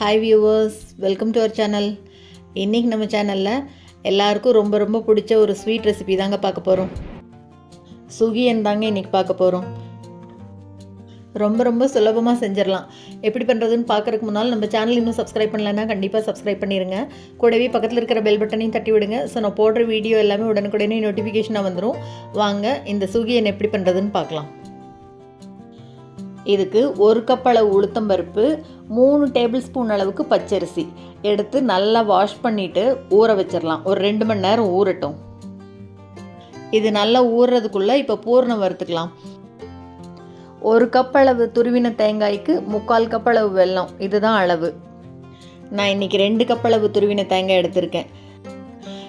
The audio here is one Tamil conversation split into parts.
Hi viewers welcome to our channel இன்றைக்கி நம்ம சேனலில் எல்லாருக்கும் ரொம்ப ரொம்ப பிடிச்ச ஒரு ஸ்வீட் ரெசிபி தாங்க பார்க்க போகிறோம் சுகியன் தாங்க இன்றைக்கி பார்க்க போகிறோம் ரொம்ப ரொம்ப சுலபமாக செஞ்சிடலாம். எப்படி பண்ணுறதுன்னு பார்க்குறதுக்கு முன்னால் நம்ம சேனல் இன்னும் சப்ஸ்கிரைப் பண்ணலன்னா கண்டிப்பாக சப்ஸ்கிரைப் பண்ணிடுங்க கூடவே பக்கத்தில் இருக்கிற பெல் பட்டனையும் தட்டி விடுங்க. ஸோ நான் போடுற வீடியோ எல்லாமே உடனுக்குடனே நோட்டிஃபிகேஷனாக வந்துடும் வாங்க இந்த சுகியன் எப்படி பண்ணுறதுன்னு பார்க்கலாம். இதுக்கு ஒரு கப் அளவு உளுத்தம்பருப்பு மூணு டேபிள் ஸ்பூன் அளவுக்கு பச்சரிசி. எடுத்து நல்லா வாஷ் பண்ணிவிட்டு ஊற வச்சிடலாம் ஒரு ரெண்டு மணி நேரம் ஊறட்டும். இது நல்லா ஊறுறதுக்குள்ளே இப்போ பூர்ணம் வறுத்துக்கலாம். ஒரு கப் அளவு துருவின தேங்காய்க்கு முக்கால் கப் அளவு வெல்லம். இதுதான் அளவு. நான் இன்றைக்கி ரெண்டு கப் அளவு துருவின தேங்காய் எடுத்திருக்கேன்.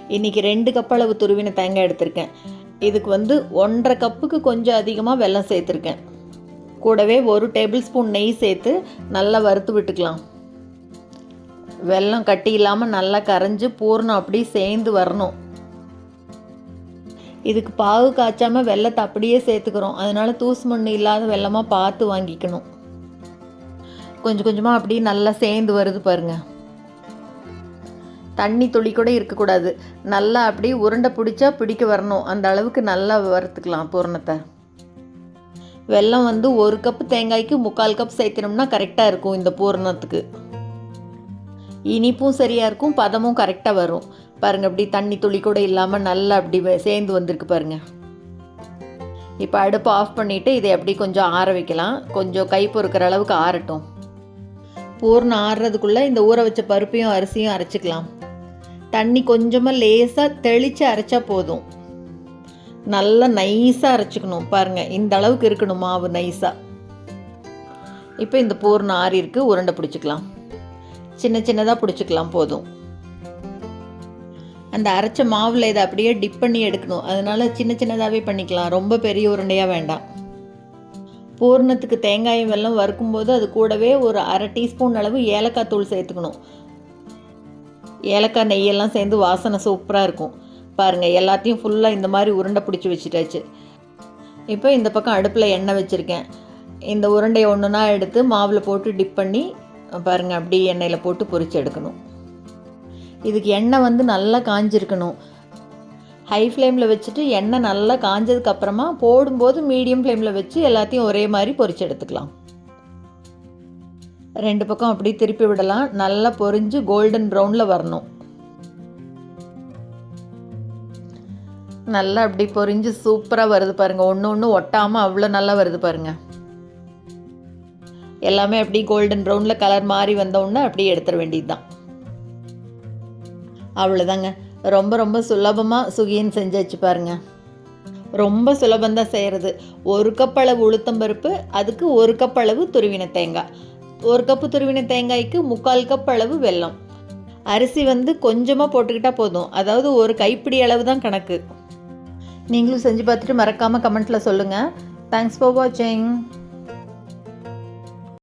இன்றைக்கி ரெண்டு கப் அளவு துருவின தேங்காய் எடுத்திருக்கேன். இதுக்கு வந்து ஒன்றரை கப்புக்கு கொஞ்சம் அதிகமாக வெல்லம் சேர்த்துருக்கேன். கூடவே ஒரு டேபிள் ஸ்பூன் நெய் சேர்த்து நல்லா வறுத்து விட்டுக்கலாம். வெல்லம் கட்டி இல்லாமல் நல்லா கரைஞ்சி பூர்ணம் அப்படியே சேர்ந்து வரணும். இதுக்கு பாகு காய்ச்சாமல் வெள்ளத்தை அப்படியே சேர்த்துக்கிறோம். அதனால தூசு மண் இல்லாத வெள்ளமாக பார்த்து வாங்கிக்கணும். கொஞ்சம் கொஞ்சமாக அப்படியே நல்லா சேர்ந்து வருது பாருங்கள் தண்ணி துளி கூட இருக்கக்கூடாது. நல்லா அப்படியே உருண்டை பிடிச்சா பிடிக்க வரணும். அந்த அளவுக்கு நல்லா வறுத்துக்கலாம் பூரணத்தை. வெல்லம் வந்து ஒரு கப் தேங்காய்க்கு முக்கால் கப் சேர்த்தினோம்னா கரெக்டாக இருக்கும் இந்த பூரணத்துக்கு. இனிப்பும் சரியாக இருக்கும் பதமும் கரெக்டாக வரும். பாருங்கள் அப்படி தண்ணி துளி கூட இல்லாமல் நல்லா அப்படி சேர்ந்து வந்திருக்கு பாருங்கள் இப்போ அடுப்பு ஆஃப் பண்ணிவிட்டு இதை அப்படி கொஞ்சம் ஆற வைக்கலாம். கொஞ்சம் கை பொறுக்கிற அளவுக்கு ஆறட்டும். பூர்ணம் ஆறுறதுக்குள்ளே இந்த ஊற வச்ச பருப்பையும் அரிசியும் அரைச்சிக்கலாம். தண்ணி கொஞ்சமாக லேசாக தெளித்து அரைச்சா போதும். நல்லா நைஸாக அரைச்சிக்கணும். பாருங்கள் இந்த அளவுக்கு இருக்கணும் மாவு நைஸாக இப்போ இந்த பூர்ணம் ஆறி இருக்குது உருண்டை பிடிச்சிக்கலாம். சின்ன சின்னதாக பிடிச்சிக்கலாம் போதும். அந்த அரைச்ச மாவில் இதை அப்படியே டிப் பண்ணி எடுக்கணும். அதனால சின்ன சின்னதாகவே பண்ணிக்கலாம். ரொம்ப பெரிய உருண்டையாக வேண்டாம். பூர்ணத்துக்கு தேங்காயம் வெல்லம் வறுக்கும்போது அது கூடவே ஒரு அரை டீஸ்பூன் அளவு ஏலக்காய் தூள் சேர்த்துக்கணும். ஏலக்காய் நெய்யெல்லாம் சேர்ந்து வாசனை சூப்பராக இருக்கும். பாருங்கள் எல்லாத்தையும் ஃபுல்லாக இந்த மாதிரி உருண்டை பிடிச்சி வச்சுட்டாச்சு. இப்போ இந்த பக்கம் அடுப்பில் எண்ணெய் வச்சுருக்கேன். இந்த உருண்டையை ஒன்றுனா எடுத்து மாவில் போட்டு டிப் பண்ணி பாருங்கள் அப்படியே எண்ணெயில் போட்டு பொறிச்சு எடுக்கணும். இதுக்கு எண்ணெய் வந்து நல்லா காஞ்சிருக்கணும். ஹை ஃப்ளேமில் வச்சுட்டு எண்ணெய் நல்லா காஞ்சதுக்கப்புறமா போடும்போது மீடியம் ஃப்ளேமில் வச்சு எல்லாத்தையும் ஒரே மாதிரி பொரிச்சு எடுத்துக்கலாம். ரெண்டு பக்கம் அப்படியே திருப்பி விடலாம். நல்லா பொரிஞ்சு கோல்டன் ப்ரௌனில் வரணும். நல்லா அப்படி பொரிஞ்சு சூப்பராக வருது பாருங்கள் ஒன்று ஒன்று ஒட்டாமல் அவ்வளோ நல்லா வருது பாருங்கள் எல்லாமே அப்படி கோல்டன் ப்ரௌனில் கலர் மாறி வந்த அப்படியே எடுத்துட வேண்டியது தான் அவ்வளோதாங்க ரொம்ப ரொம்ப சுலபமாக சுகியன் செஞ்சாச்சு பாருங்க. ரொம்ப சுலபந்தான் செய்கிறது ஒரு கப் அளவு உளுத்தம்பருப்பு அதுக்கு ஒரு கப் அளவு துருவின தேங்காய். ஒரு கப்பு துருவின தேங்காய்க்கு முக்கால் கப் அளவு வெல்லம். அரிசி வந்து கொஞ்சமாக போட்டுக்கிட்டால் போதும். அதாவது ஒரு கைப்பிடி அளவு தான் கணக்கு. நீங்களும் செஞ்சு பார்த்துட்டு மறக்காமல் கமெண்ட்டில் சொல்லுங்கள் தேங்க்ஸ் ஃபார் வாட்சிங்